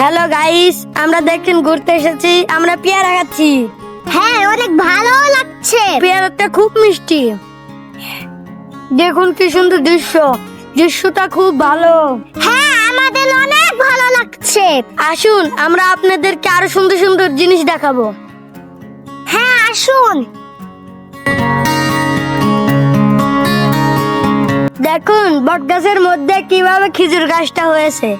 Hello guys আমরা দেখেন ঘুরতে এসেছি। আমরা পেয়ারা খাচ্ছি। হ্যাঁ অনেক ভালো লাগছে। পেয়ারাটা খুব মিষ্টি। দেখুন কি সুন্দর দৃশ্য। দৃশ্যটা খুব ভালো। হ্যাঁ আমাদের অনেক ভালো লাগছে। আসুন আমরা আপনাদেরকে আরও সুন্দর সুন্দর জিনিস দেখাবো। হ্যাঁ আসুন। দেখুন বটগাছের মধ্যে কীভাবে খেজুর গাছটা হয়েছে।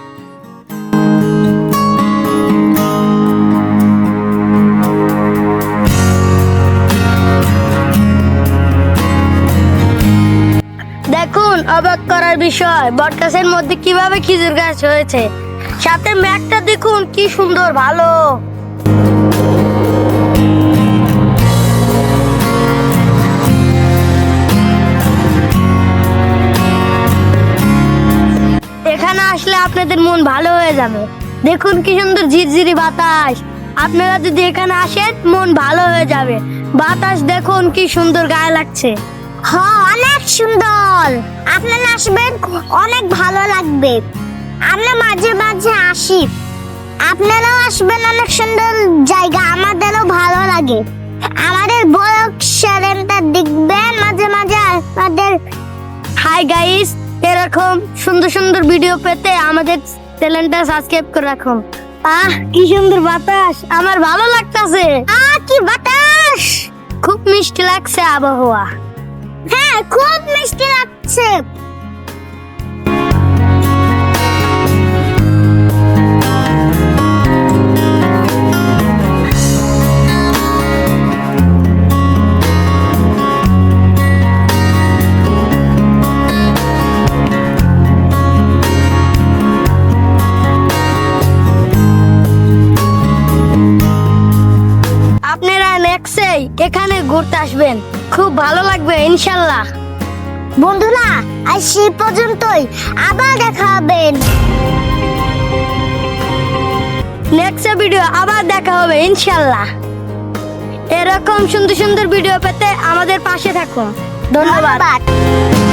দেখুন, অবাক করার বিষয়। বটগাছের মধ্যে কীভাবে খেজুর গাছ হয়েছে? সাথে ম্যাগটা দেখুন, কি সুন্দর, ভালো। এখানে আসলে আপনাদের মন ভালো হয়ে যাবে। দেখুন কি সুন্দর ঝিরঝিরি বাতাস। আপনারা যদি এখানে আসেন, মন ভালো হয়ে যাবে। বাতাস দেখুন, কি সুন্দর গায়ে লাগছে। হ্যাঁ অনেক সুন্দর। আপনারা আসবেন অনেক ভালো লাগবে। আমরা মাঝে মাঝে আসি। আপনারাও আসবেন অনেক সুন্দর জায়গা। আমাদেরও ভালো লাগে। আমাদের বয়স চ্যানেলটা দেখবেন মাঝে মাঝে আমাদের। হাই গাইস এরকম সুন্দর সুন্দর ভিডিও পেতে আমাদের চ্যানেলটা সাবস্ক্রাইব করে রাখুন। আহ কি সুন্দর বাতাস। আমার ভালো লাগতাছে। আহ কি বাতাস? খুব মিষ্টি লাগছে আবহাওয়া। হ্যাঁ খুব মিষ্টি লাগছে। আপনারা নেক্সটেই এখানে ঘুরতে আসবেন। খুব ভালো লাগবে, ইনশাল্লাহ। বন্ধুরা, আজ সেই পর্যন্তই। আবার দেখা হবে। নেক্সট ভিডিও আবার দেখা হবে, ইনশাল্লাহ। এরকম সুন্দর সুন্দর ভিডিও পেতে আমাদের পাশে থাকুন। ধন্যবাদ। ধন্যবাদ।